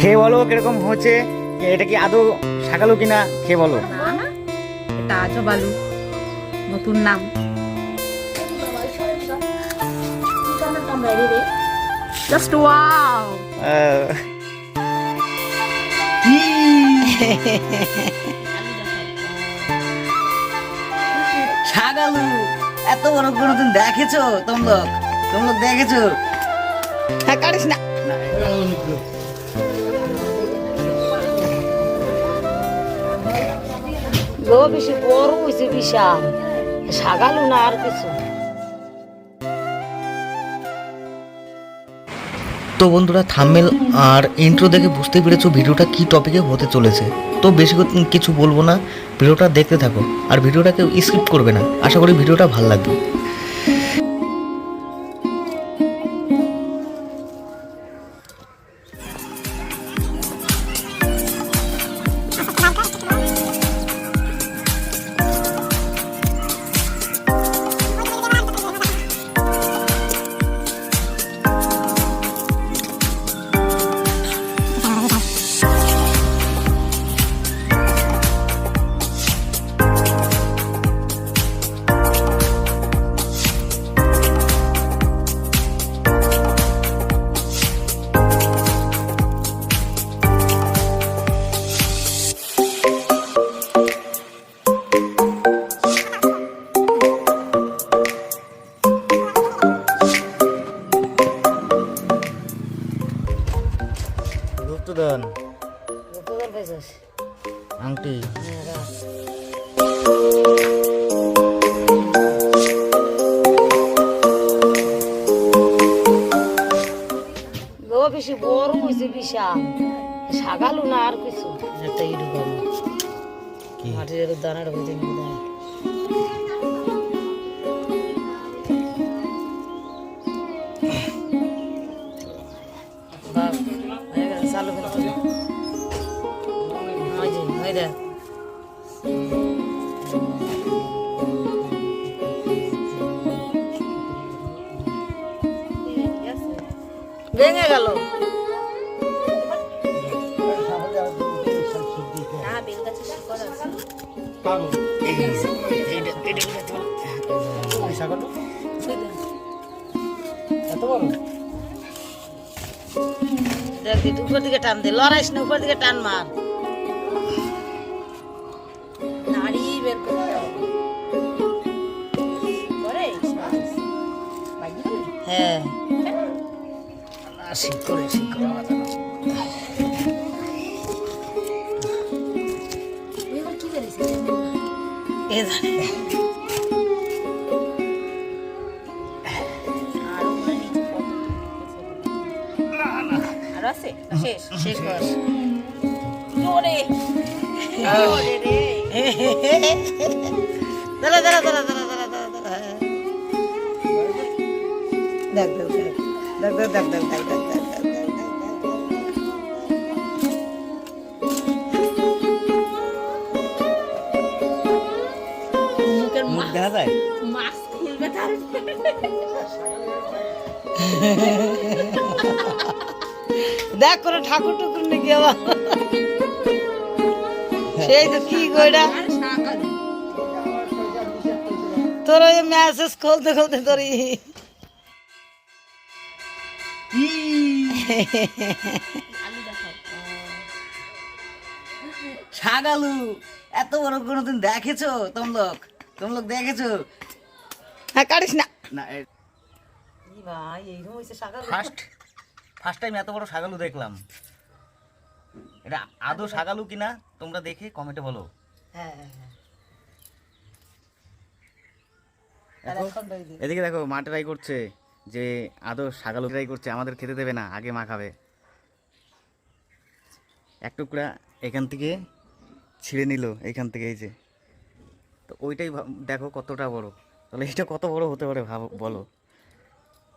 খেয়ে বলো কীরকম হচ্ছে? এটা কি আদৌ শাকালো কিনা? খেয়ে বলো। এটা আজব আলু নতুন নাম। জাস্ট ওয়াও এত বড় কোনোদিন দেখেছ তোমলোক? তোমলোক দেখেছ? হ্যাঁ কাটিস না। গো বেশি বড় হয়েছে বিশাল। সাগালো না আর কিছু। তো বন্ধুরা থামেল আর ইন্ট্রো দেখে বুঝতে পেরেছ ভিডিওটা কি টপিকে হতে চলেছে। তো বেশি কিছু বলব না, ভিডিওটা দেখতে থাকো। আর ভিডিওটা কেউ স্কিপ করবে না। আশা করি ভিডিওটা ভালো লাগবে। ইসা সাগালু না আর কিছু। একটা ইট বাবু। মাটির দানাটা হয়েছে দানা চালু হয় দেখ ভেঙে গেল। উপর দিকে টান দে লড়াইস না উপর দিকে টান মার নাড়ি বের করতে হবে করে হ্যাঁ ঠিক করে ঠিক করে এ জানে আর আছে? শেষ শেষ কর জোরে। জোরে রে। দাঁড়া দাঁড়া দাঁড়া দাঁড়া দাঁড়া দাঁড়া দাঁড়া। দেখ দেখ দেখ দেখ দেখ দেখ দেখ দেখ। দেখ করে ঠাকুর টুকুর নাকি আবার। সেই তো কি কইরা। তোর ওই মেসেজ খুলতে খুলতে তোর ছাগালু এত বড় কোনোদিন দেখেছ? তোমলোক তোমলোক দেখেছ? হ্যাঁ কাটিস না। না ভাই এইরকম সাগর ফার্স্ট ফার্স্ট টাইম এত বড় দেখলাম। এটা আদৌ কিনা তোমরা দেখে কমেন্টে বলো। হ্যাঁ হ্যাঁ, হ্যাঁ। এদিকে দেখো মা ট্রাই করছে যে আদৌ ট্রাই করছে আমাদের খেতে দেবে না আগে মা খাবে। এক টুকরা এখান থেকে ছিঁড়ে নিল এখান থেকে এই যে। তো ওইটাই দেখো কতটা বড়। তাহলে এটা কত বড় হতে পারে ভাবো বলো।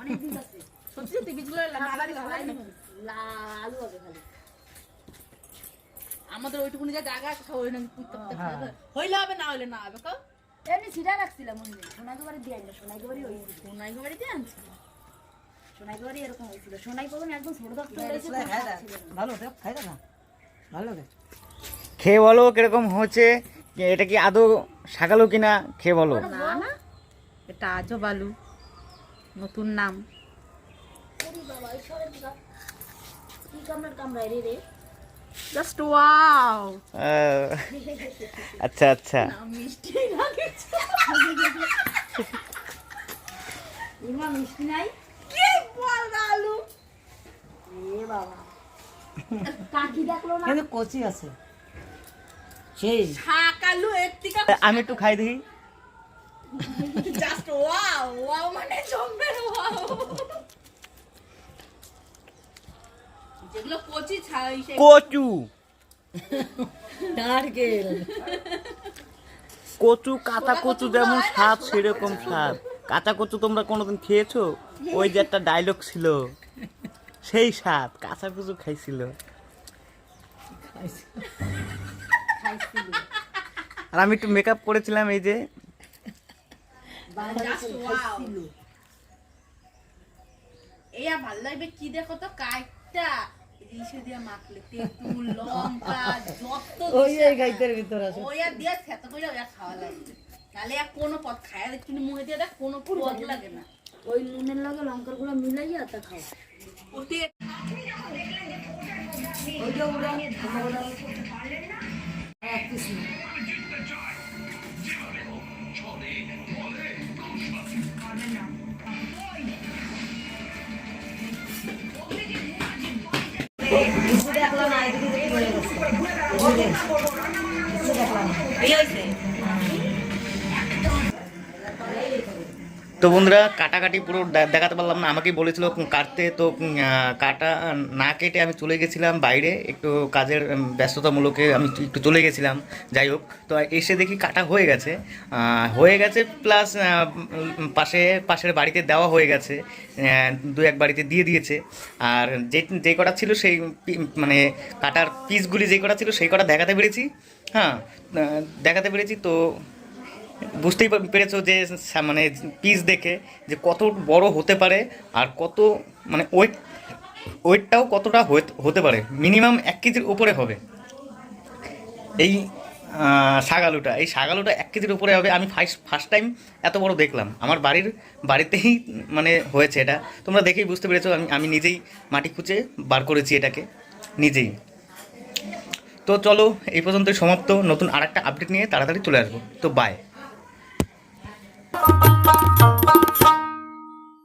অনেক দিন আছে। সত্যি সত্যি বীজগুলো লাগাই লাগাই লা- আলু হবে খালি। আমাদের ওইটুকুনি যে জায়গা ওই খাবে। হইলে হবে না হইলে না হবে কো এমনি রাখছিলাম ওই বাড়ি দিয়ে আনলো সোনাইকে বাড়িতে আনছি? সোনাইকে বাড়ি এরকম হয়েছিল। সোনাই প্রথমে একদম ছোট থাকতে ভালো খাই না। ভালো খেয়ে বলো কীরকম হচ্ছে এটা কি আদৌ শাকালো কিনা খেয়ে বলো। না না। এটা আজও আলু নতুন নাম। জাস্ট ওয়াও আচ্ছা আচ্ছা। মিষ্টি মিষ্টি নাই? কি বল আলু এ বাবা। কাকি কিন্তু কচি আছে। সেই। শাক আলু এর আমি একটু খাই দেখি। জাস্ট ওয়াও ওয়াও মানে জম্বের ওয়াও যেগুলো কচি ছাই কচু। নারকেল কচু কাঁচা কচু যেমন স্বাদ সেরকম স্বাদ। কাঁচা কচু তোমরা কোনোদিন খেয়েছো? ওই যে একটা ডায়লগ ছিল। সেই স্বাদ কাঁচা কচু খাইছিল। আর আমি একটু মেকআপ করেছিলাম এই যে। জাস্ট ওয়াও এই লাগবে কি দেখো তো? কাইটটা। রিসে দিয়ে মাখলে তেঁতুল লঙ্কা যত ওই গাইতের ভিতর আছে। খেত খাওয়া লাগে তাহলে আর কোনো পথ খায় দেখ কিন্তু মুখে দিয়ে দেখ কোনো পথ লাগে না। ওই নুনের লগে লঙ্কার গুঁড়া মিলাইয়া তা খাও। ওতে ওইটা ওরা ওরা এক পিস দেখলাম এই তো বন্ধুরা, কাটাকাটি পুরো দেখাতে পারলাম না। আমাকেই বলেছিল কাটতে। তো কাটা না কেটে আমি চলে গেছিলাম বাইরে। একটু কাজের ব্যস্ততামূলকে আমি একটু চলে গেছিলাম। যাই হোক, তো এসে দেখি কাটা হয়ে গেছে। হয়ে গেছে প্লাস পাশে, পাশের বাড়িতে দেওয়া হয়ে গেছে। দু, এক বাড়িতে দিয়ে দিয়েছে। আর যে যে কটা ছিল সেই মানে কাটার পিসগুলি যে কটা ছিল সেই কটা দেখাতে পেরেছি। হ্যাঁ দেখাতে পেরেছি। তো বুঝতেই পেরেছ যে মানে পিস দেখে যে কত বড় হতে পারে আর কত মানে ওয়েট ওয়েটটাও কতটা হতে পারে। মিনিমাম এক কেজির উপরে হবে। এই শাগালুটা এই শাগালুটা এক কেজির উপরে হবে। আমি ফার্স্ট ফার্স্ট টাইম এত বড় দেখলাম। আমার বাড়ির, বাড়িতেই মানে হয়েছে এটা। তোমরা দেখেই বুঝতে পেরেছ, আমি আমি নিজেই মাটি খুঁচে বার করেছি এটাকে। নিজেই। তো চলো, এই পর্যন্তই সমাপ্ত। নতুন আর একটা আপডেট নিয়ে তাড়াতাড়ি চলে আসব। তো বাই